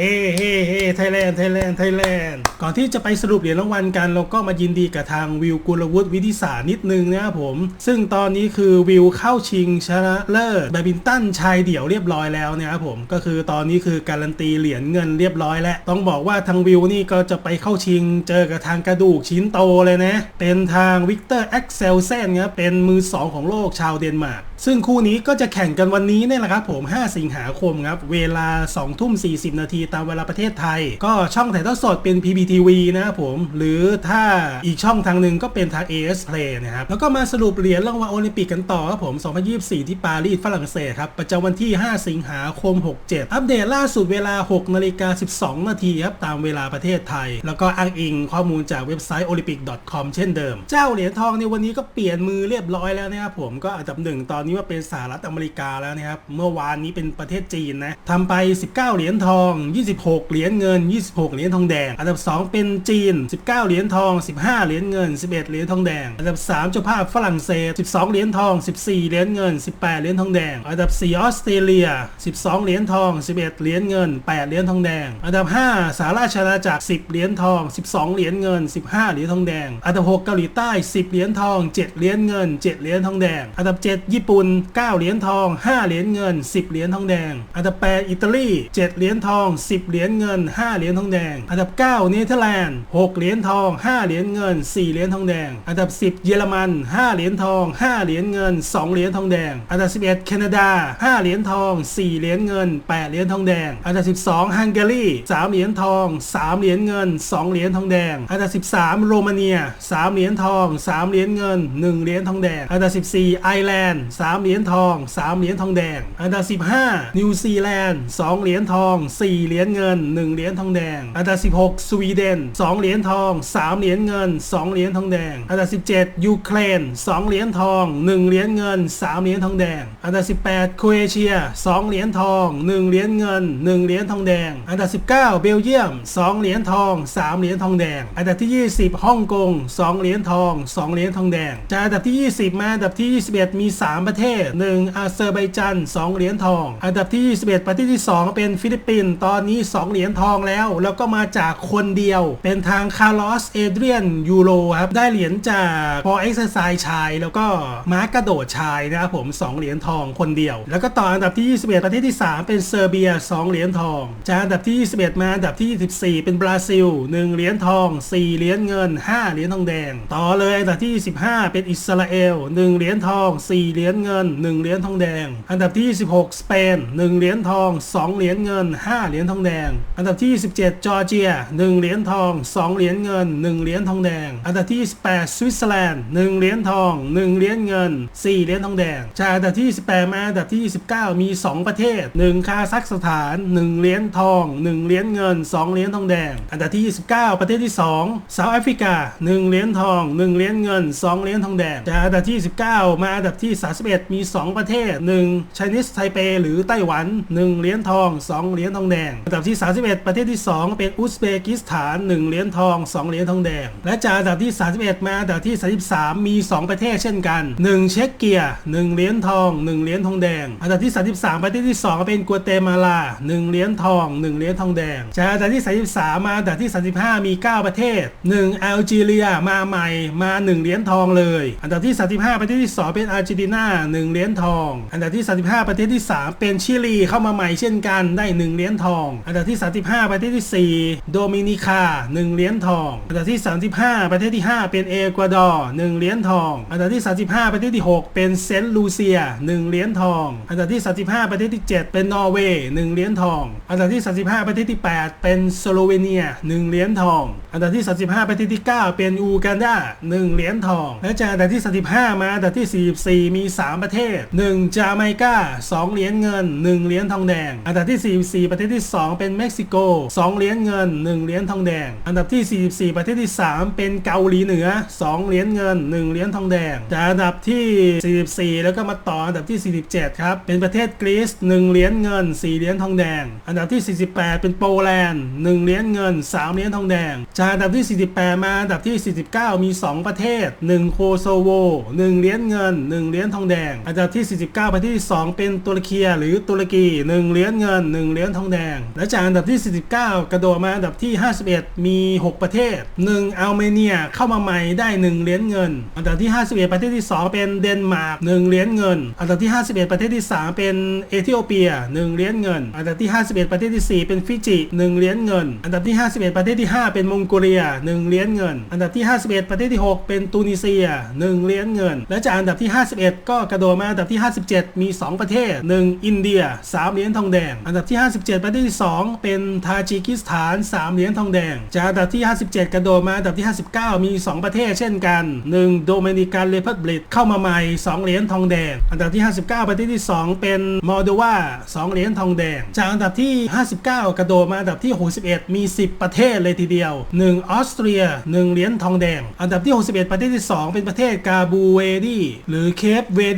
เฮ้เฮ้เฮ้ไทยแลนด์ ไทยแลนด์ ไทยแลนด์ ก่อนที่จะไปสรุปเหรียญรางวัลกัน เราก็มายินดีกับทางวิวกุลวุฒิวิทิสานิดนึงนะครับผม ซึ่งตอนนี้คือวิวเข้าชิงชนะเลิศแบดมินตันชายเดี่ยวเรียบร้อยแล้วนะครับผม ก็คือตอนนี้คือการันตีเหรียญเงินเรียบร้อยแล้ว ต้องบอกว่าทางวิวนี่ก็จะไปเข้าชิง เจอกับทางกระดูกชิ้นโตเลยนะ เป็นทางวิกเตอร์แอ็กเซลเซนครับ เป็นมือสองของโลกชาวเดนมาร์ก ซึ่งคู่นี้ก็จะแข่งกันวันนี้เนี่ยแหละครับผม 5 สิงหาคมครับ เวลา 2 ทุ่ม 40 นาทีตามเวลาประเทศไทย ก็ช่องถ่ายทอดสดเป็น PPTV นะครับผม หรือถ้าอีกช่องทางหนึ่งก็เป็นทาง AS Play นะครับ แล้วก็มาสรุปเหรียญรางวัลโอลิมปิกกันต่อครับผม 2024 ที่ปารีสฝรั่งเศสครับ ประจำวันที่ 5 สิงหาคม 67 อัปเดตล่าสุดเวลา 6 นาฬิกา 12 นาทีครับ ตามเวลาประเทศไทย แล้วก็อ้างอิงข้อมูลจากเว็บไซต์ olympic.com เช่นเดิม เจ้าเหรียญทองในวันนี้ก็เปลี่ยนมือเรียบร้อยแล้วนะครับผม ก็อันดับหนึ่งตอนนี้ว่าเป็นสหรัฐอเมริกาแล้วนะครับ เมื่อวานนี้เป็นประเทศจีนนะทำไป 19 เหรียญทอง 26 เหรียญเงิน 26 เหรียญทองแดง อันดับ 2 เป็นจีน 19 เหรียญทอง 15 เหรียญเงิน 11 เหรียญทองแดง อันดับ 3 เจ้าภาพฝรั่งเศส 12 เหรียญทอง 14 เหรียญเงิน 18 เหรียญทองแดง อันดับ 4 ออสเตรเลีย 12 เหรียญทอง 11 เหรียญเงิน 8 เหรียญทองแดง อันดับ 5 สหราชอาณาจักร 10 เหรียญทอง 12 เหรียญเงิน 15 เหรียญทองแดง อันดับ 6 เกาหลีใต้ 10 เหรียญทอง 7 เหรียญเงิน 7 เหรียญทองแดง อันดับ 7 ญี่ปุ่น9 เหรียญทอง 5 เหรียญเงิน 10 เหรียญทองแดง อันดับ 8 อิตาลี 7 เหรียญทอง 10 เหรียญเงิน 5 เหรียญทองแดง อันดับ 9 เนเธอร์แลนด์ 6 เหรียญทอง 5 เหรียญเงิน 4 เหรียญทองแดง อันดับ 10 เยอรมัน 5 เหรียญทอง 5 เหรียญเงิน 2 เหรียญทองแดง อันดับ 11 แคนาดา 5 เหรียญทอง 4 เหรียญเงิน 8 เหรียญทองแดง อันดับ 12 ฮังการี 3 เหรียญทอง 3 เหรียญเงิน 2 เหรียญทองแดง อันดับ 13 โรมาเนีย 3 เหรียญทอง 3 เหรียญเงิน 1 เหรียญทองแดง อันดับ 14 ไอร์แลนด์3เหรียญทอง 3 เหรียญทองแดง อันดับ 15 นิวซีแลนด์ 2 เหรียญทอง 4 เหรียญเงิน 1 เหรียญทองแดง อันดับ 16 สวีเดน 2 เหรียญทอง 3 เหรียญเงิน 2 เหรียญทองแดง อันดับ 17 ยูเครน 2 เหรียญทอง 1 เหรียญเงิน 3 เหรียญทองแดง อันดับ 18 โครเอเชีย 2 เหรียญทอง 1 เหรียญเงิน 1 เหรียญทองแดง อันดับ 19 เบลเยียม 2 เหรียญทอง 3 เหรียญทองแดง อันดับที่ 20 ฮ่องกง 2 เหรียญทอง 2 เหรียญทองแดงจากอันดับที่ 20 มาอันดับที่ 21 มี 3 ประเทศ1 อาเซอร์ไบจัน 2 เหรียญทอง อันดับที่ 21 ประเทศที่ 2 เป็นฟิลิปปินส์ตอนนี้ 2 เหรียญทองแล้ว แล้วก็มาจากคนเดียว เป็นทางคาร์ลอสเอเดรียนยูโรครับได้เหรียญจากพอเอ็กซ์ไซส์ชาย แล้วก็ม้ากระโดดชายนะครับผม 2 เหรียญทองคนเดียว แล้วก็ต่ออันดับที่ 21 ประเทศที่ 3 เป็นเซอร์เบีย 2 เหรียญทอง จากอันดับที่ 21 มาอันดับที่ 24 เป็นบราซิล 1 เหรียญทอง 4 เหรียญเงิน 5 เหรียญทองแดง ต่อเลยอันดับที่15เป็นอิสราเอล 1 เหรียญทอง 4 เหรียญเงิน 1 เหรียญทองแดง อันดับที่ 16 สเปน 1 เหรียญทอง 2 เหรียญเงิน 5 เหรียญทองแดง อันดับที่ 17 จอร์เจีย 1 เหรียญทอง 2 เหรียญเงิน 1 เหรียญทองแดง อันดับที่ 18 สวิตเซอร์แลนด์ 1 เหรียญทอง 1 เหรียญเงิน 4 เหรียญทองแดง จากอันดับที่ 18 มาอันดับที่ 19 มี 2 ประเทศ 1 คาซัคสถาน 1 เหรียญทอง 1 เหรียญเงิน 2 เหรียญทองแดง อันดับที่ 29 ประเทศที่ 2 เซาท์แอฟริกา 1 เหรียญทอง 1 เหรียญเงิน 2 เหรียญทองแดง จากอันดับที่ 19 มาอันดับที่31มี 2 ประเทศ1ไชนีสไทเปหรือไต้หวัน 1 เหรียญทอง 2 เหรียญทองแดงอันดับที่ 31 ประเทศที่ 2 เป็นอุซเบกิสถาน 1 เหรียญทอง 2 เหรียญทองแดง และจากอันดับที่ 31 มาอันดับที่ 33 มี 2 ประเทศเช่นกัน 1 เช็กเกีย 1 เหรียญทอง 1 เหรียญทองแดง อันดับที่ 33 ประเทศที่ 2 เป็นกัวเตมาลา 1 เหรียญทอง 1 เหรียญทองแดง จากอันดับที่ 33 มาอันดับที่ 35 มี 9 ประเทศ 1 แอลจีเรียมาใหม่มา 1 เหรียญทองเลย อันดับที่ 35 ประเทศที่ 2 เป็นอาร์เจนตินา1 เหรียญทอง อันดับที่ 35 ประเทศที่ 3 เป็นชิลีเข้ามาใหม่เช่นกันได้ 1 เหรียญทอง อันดับที่ 35 ประเทศที่ 4 โดมินิกา 1 เหรียญทอง อันดับที่ 35 ประเทศที่ 5 เป็นเอกวาดอร์ 1 เหรียญทอง อันดับที่ 35 ประเทศที่ 6 เป็นเซนต์ลูเซีย 1 เหรียญทอง อันดับที่ 35 ประเทศที่ 7 เป็นนอร์เวย์ 1 เหรียญทอง อันดับที่ 35 ประเทศที่ 8 เป็นสโลเวเนีย 1 เหรียญทอง อันดับที่ 35 ประเทศที่ 9 เป็นอูกันดา 1 เหรียญทอง และจากอันดับที่ 35 มาอันดับที่ 44 มี 3ประเทศ 1 จาเมกา2เหรียญเงิน 1 เหรียญทองแดง อันดับที่ 44 ประเทศที่ 2 เป็นเม็กซิโก 2 เหรียญเงิน 1 เหรียญทองแดง อันดับที่ 44 ประเทศที่ 3 เป็นเกาหลีเหนือ 2 เหรียญเงิน 1 เหรียญทองแดงจากอันดับที่ 44 แล้วก็มาต่ออันดับที่ 47 ครับ เป็นประเทศกรีซ 1 เหรียญเงิน 4 เหรียญทองแดง อันดับที่ 48 เป็นโปแลนด์ 1 เหรียญเงิน 3 เหรียญทองแดงจากอันดับที่ 48 มาอันดับที่ 49 มี 2 ประเทศ 1 โคโซโว 1 เหรียญเงิน 1 เหรียญทองแดงอันดับที่ 49 ไปทศที่ 2 เป็นตุรกีหรือตุรกี 1 เหรียญเงิน 1 เหรียญทองแดง และจากอันดับที่ 49 กระโดดมาอันดับที่ 51 มี 6 ประเทศ 1 อัลเมเนียเข้ามาใหม่ได้ 1 เหรียญเงิน อันดับที่ 51 ประเทศที่ 2 เป็นเดนมาร์ก 1 เหรียญเงิน อันดับที่ 51 ประเทศที่ 3 เป็นเอธิโอเปีย 1 เหรียญเงิน อันดับที่ 51 ประเทศที่ 4 เป็นฟิจิ 1 เหรียญเงิน อันดับที่ 51 ประเทศที่ 5 เป็นมองโกเลีย 1 เหรียญเงิน อันดับที่ 51 ประเทศที่ 6 เป็นตูนิเซีย 1 เหรียญเงิน และจากอันดับที่ 51 ก็กระโดดมาอันดับที่ 57 มี 2 ประเทศ 1 อินเดีย 3 เหรียญทองแดง อันดับที่ 57 ประเทศที่ 2 เป็นทาจิกิสถาน 3 เหรียญทองแดง จากอันดับที่ 57 กระโดดมาอันดับที่ 59 มี 2 ประเทศเช่นกัน 1 โดมินิกันเรพับลิกเข้ามาใหม่ 2 เหรียญทองแดง อันดับที่ 59 ประเทศที่ 2 เป็นมอลโดวา 2 เหรียญทองแดง จากอันดับที่ 59 กระโดดมาอันดับที่ 61 มี 10 ประเทศเลยทีเดียว 1 ออสเตรีย 1 เหรียญทองแดง อันดับที่ 61 ประเทศที่ 2 เป็นประเทศกาบูเวดีหรือเคปเวด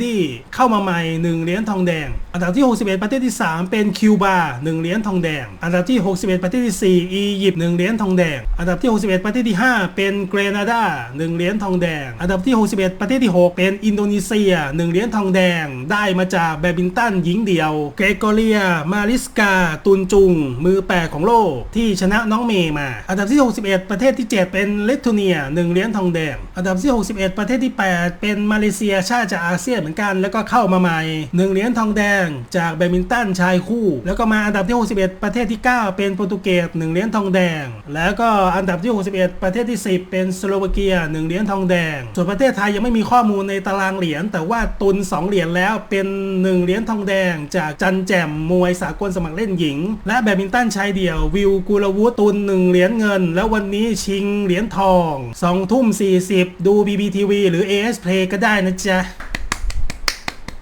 เข้ามาใหม่ 1 เหรียญทองแดง อันดับที่ 61 ประเทศที่ 3 เป็นคิวบา1เหรียญทองแดง อันดับที่ 61 ประเทศที่ 4 อียิปต์1เหรียญทองแดง อันดับที่ 61 ประเทศที่ 5 เป็นเกรนาดา1เหรียญทองแดง อันดับที่ 61 ประเทศที่ 6 เป็นอินโดนีเซีย 1เหรียญทองแดง ได้มาจากแบดมินตันหญิงเดียว เกรกเรีย มาริสกา ตุนจุง มือแปดของโลกที่ชนะน้องเมย์มา อันดับที่ 61 ประเทศที่ 7 เป็นเลตูเนีย1เหรียญทองแดง อันดับที่ 61 ประเทศที่ 8 เป็นมาเลเซียชาติจากอาเซียนเหมือนกัน แล้วก็เข้ามาใหม่ 1 เหรียญทองแดง จากแบดมินตันชายคู่ แล้วก็มาอันดับที่ 61 ประเทศที่ 9 เป็นโปรตุเกส1เหรียญทองแดง แล้วก็อันดับที่ 61 ประเทศที่ 10 เป็นสโลวาเกีย1เหรียญทองแดง ส่วนประเทศไทยยังไม่มีข้อมูลในตารางเหรียญแต่ว่าตุน 2 เหรียญแล้วเป็น 1 เหรียญทองแดง จากจันแจ่มมวยสากลสมัครเล่นหญิง และแบดมินตันชายเดี่ยววิวกุลวุฒิตุน 1 เหรียญเงิน แล้ววันนี้ชิงเหรียญทอง2ทุ่ม40 ดู BBTV หรือ AS Play ก็ได้นะจ๊ะ